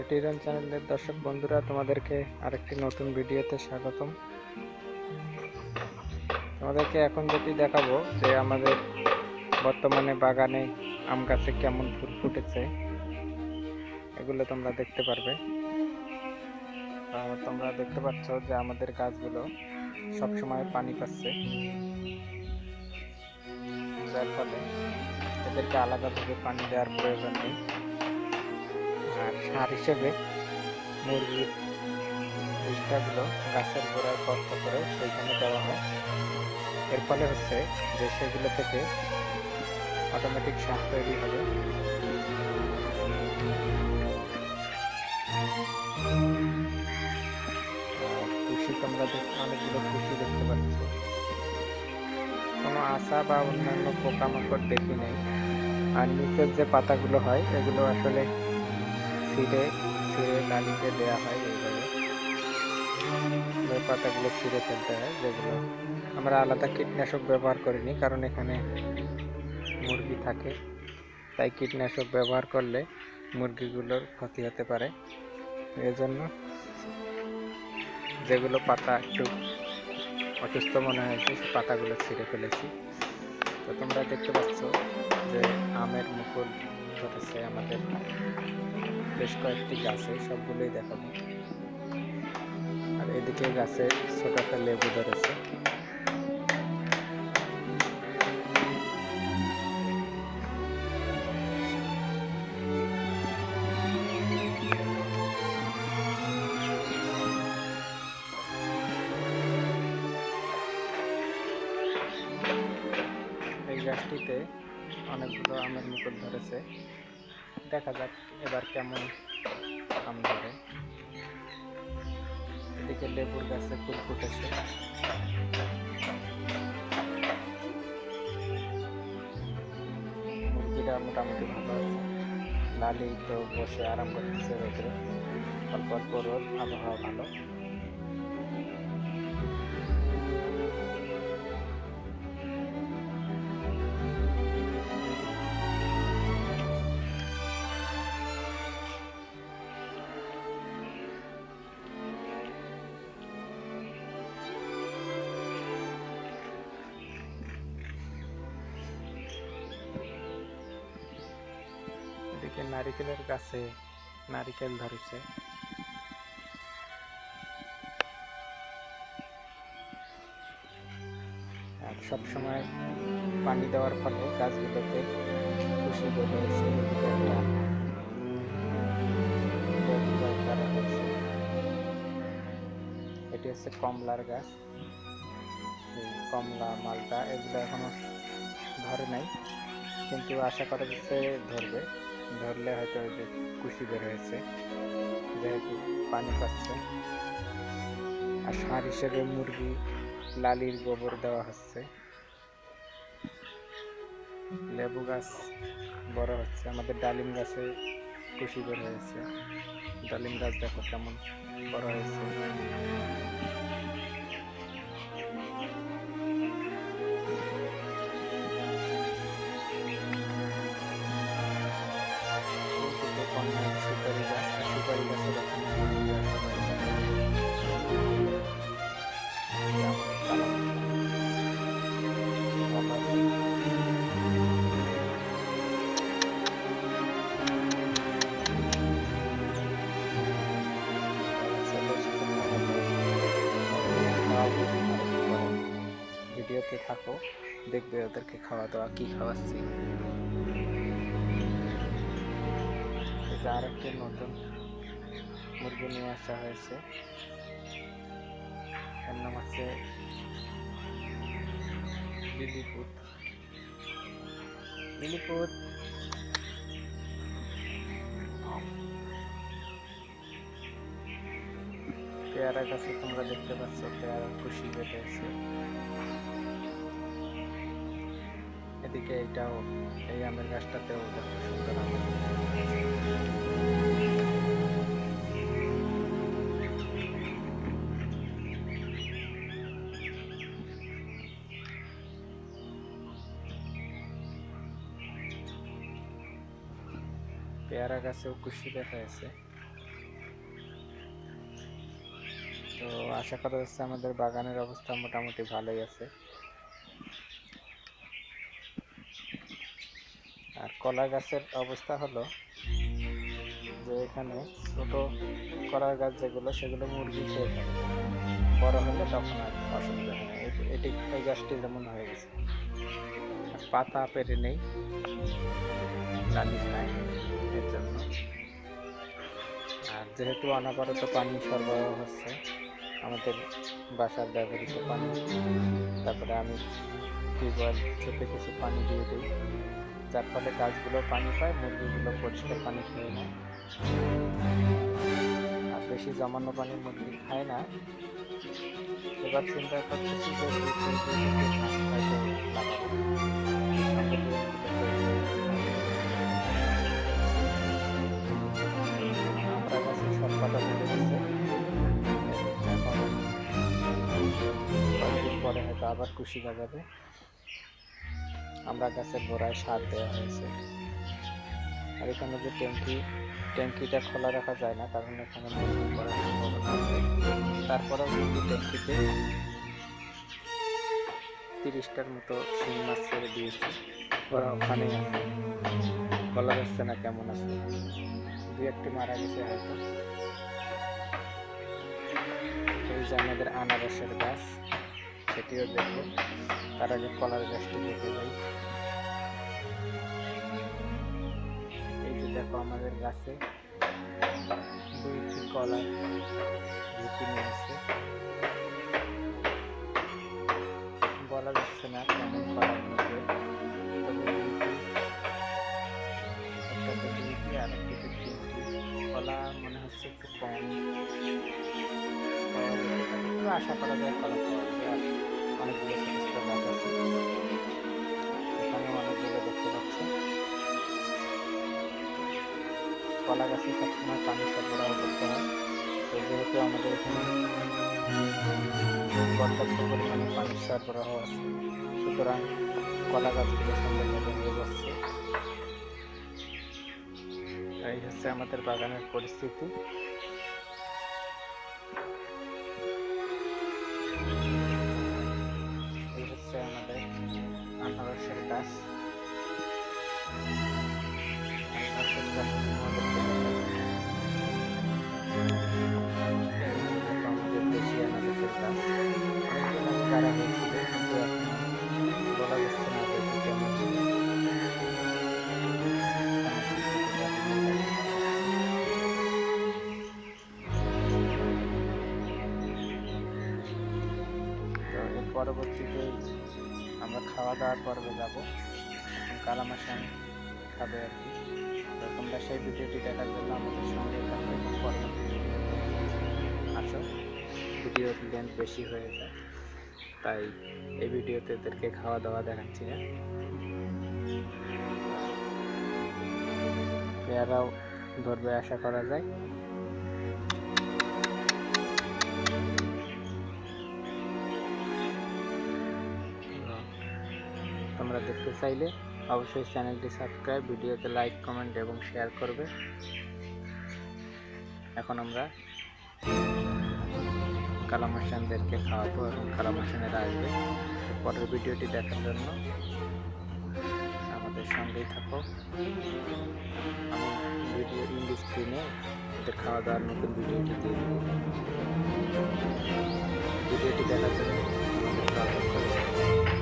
এটিরন চ্যানেলের দর্শক বন্ধুরা, তোমাদেরকে আরেকটি নতুন ভিডিওতে স্বাগতম। তোমাদেরকে এখন যেটি দেখাবো, যে আমাদের বর্তমানে বাগানে আম গাছে কেমন ফুল ফুটেছে, এগুলো তোমরা দেখতে পারবে। তোমরা দেখতে পাচ্ছ যে আমাদের গাছগুলো সবসময় পানি পাচ্ছে। যার ফলে এদেরকে আলাদাভাবে পানি দেওয়ার প্রয়োজন নেই। আর সার হিসেবে মুরগির উষ্টাগুলো গাছের গোড়ায় গর্ত করে সেইখানে দেওয়া হয়। এর ফলে হচ্ছে যে সেগুলো থেকে অটোমেটিক সার তৈরি হবে। কুশি তোমরা অনেকগুলো কুশি দেখতে পাচ্ছ। কোনো আশা বা অন্যান্য পোকামাকড় দেখি নেই। আর নিচের যে পাতাগুলো হয়, এগুলো আসলে ছিঁড়ে ছিঁড়ে লালিতে দেওয়া হয় এইভাবে। পাতাগুলো ছিঁড়ে ফেলতে হয়, যেগুলো আমরা আলাদা কীটনাশক ব্যবহার করিনি, কারণ এখানে মুরগি থাকে। তাই কীটনাশক ব্যবহার করলে মুরগিগুলোর ক্ষতি হতে পারে। এজন্য যেগুলো পাতা একটু অসুস্থ মনে হয়েছে সেই পাতাগুলো ছিঁড়ে ফেলেছি। তো তোমরা দেখতে পাচ্ছ যে আমের মুকুল ধরেছে আমাদের বেশ কয়েকটি গাছে সবগুলোই দেখাবো। আর এদিকে গাছে ছোট একটা লেবু ধরেছে। আমের মুকুল ধরেছে। দেখা যাক এবার কেমন আম ধরে। এদিকে লেবুর গাছে ফুল ফুটেছে। মুরগিটা মোটামুটি ভালো লালি তো বসে আরাম করতেছে রোদে। অল্প অল্প রোদ, আবহাওয়া ভালো। নারিকেলের গাছে নারিকেল ধরেছে। আর সব সময় পানি দেওয়ার ফলে গাছগুলোতে খুশি হয়েছে। এটি হচ্ছে কমলার গাছ। কমলা মালটা এগুলো এখনও ধরে নাই, কিন্তু আশা করা যাচ্ছে ধরবে। ধরলে হয়তো যে কুশি বের হয়েছে, যেহেতু পানি পাচ্ছে। আর সার হিসেবে মুরগি, লালির গোবর দেওয়া হচ্ছে। লেবু গাছ বড় হচ্ছে। আমাদের ডালিম গাছে কুশি বের হয়েছে। ডালিম গাছ দেখো কেমন বড় হয়েছে। ভিডিওতে থাকো, দেখবে ওদেরকে খাওয়া দাওয়া, কি খাওয়াচ্ছি। আর একটি নতুন মুরগি নিয়ে আসা হয়েছে। এর নাম হচ্ছে লিলিপুত। লিলিপুত। পেয়ারা গাছে তোমরা দেখতে পাচ্ছ, পেয়ারা খুশি বেঁধেছে দিকে এটাও এই আমের গাছটাতেও সুন্দর আম পেয়ারা গাছেও খুশি দেখা যাচ্ছে। তো আশা করা যাচ্ছে আমাদের বাগানের অবস্থা মোটামুটি ভালোই আছে। কলা গাছের অবস্থা হলো যে এখানে ছোট কলার গাছ যেগুলো, সেগুলো মুরগি খেয়ে ফেলে বড় হলে তখন আর অসুবিধা হয় এটি এই গাছটি যেমন হয়ে গেছে। পাতা পেরে নেই। খায় এর জন্য। আর যেহেতু অনবরত পানি সরবরাহ হচ্ছে, আমাদের বাসার ব্যবহৃত পানি, তারপরে আমি টিউবওয়েল থেকে কিছু পানি দিয়ে দিই। যার ফলে গাছগুলো পানি পায়, মুরগিগুলো পরিষ্কার পানি খেয়ে নেয়। আর বেশি জমানো পানি মুরগি খায় না। এবার চিন্তা করতেছি যে হয়তো আবার কুশি লাগাবে। আমরা গাছের গোড়ায় সার দেওয়া হয়েছে। আর এখানে যে ট্যাঙ্কি, ট্যাঙ্কিটা খোলা রাখা যায় না, কারণ এখানে তারপরেও কিন্তু ট্যাঙ্কিতে তিরিশটার মতো শিং মাছ ছেড়ে দিয়েছি। ওরা ওখানেই আছে। বলা যাচ্ছে না কেমন আছে। দু একটি মারা গেছে হয়তো। এই যে আমাদের আনারসের গাছ। সেটিও দেখব। তার আগে কলার গাছটি দেখে যাই। এই যে দেখো আমাদের গাছে দুইটি কলা ঝুঁকি নিয়েছে। বলা যাচ্ছে না কেমন কলা নিয়েছে একটাতে দুইটি আর একটাতে তিনটি। কলা মনে হচ্ছে একটু কম। আশা করা যায় কলা কলা গাছে সবসময় পানি সরবরাহ করতে হয়। তো যেহেতু আমাদের এখানে পর্যাপ্ত পরিমাণে পানি সরবরাহ আছে, সুতরাং কলা গাছগুলো সুন্দরভাবে হয়ে যাচ্ছে। এই হচ্ছে আমাদের বাগানের পরিস্থিতি। পরবর্তীতে আমরা খাওয়া দাওয়ার পর্বে যাব। এখন কালামাসান খাবে আর কি। তোমরা সেই ভিডিওটি দেখার জন্য আমাদের সঙ্গে থাকবে পরবর্তী আসো। ভিডিওর লেন্থ বেশি হয়ে যায়, তাই এই ভিডিওতে এদেরকে খাওয়া দাওয়া দেখাচ্ছি না পেয়ারাও ধরবে, আশা করা যায়। তোমরা দেখতে চাইলে অবশ্যই চ্যানেলটি সাবস্ক্রাইব, ভিডিওতে লাইক কমেন্ট এবং শেয়ার করবে। এখন আমরা কালাম হোসেনদেরকে খাওয়াবো এবং কালাম হোসেনেরা আসবে। পরের ভিডিওটি দেখার জন্য আমাদের সঙ্গেই থাকো। আমি ভিডিও ইন্ডি স্ক্রিনে ওদের খাওয়া দাওয়ার নতুন ভিডিওটি দিয়ে ভিডিওটি দেখার জন্য আমাদের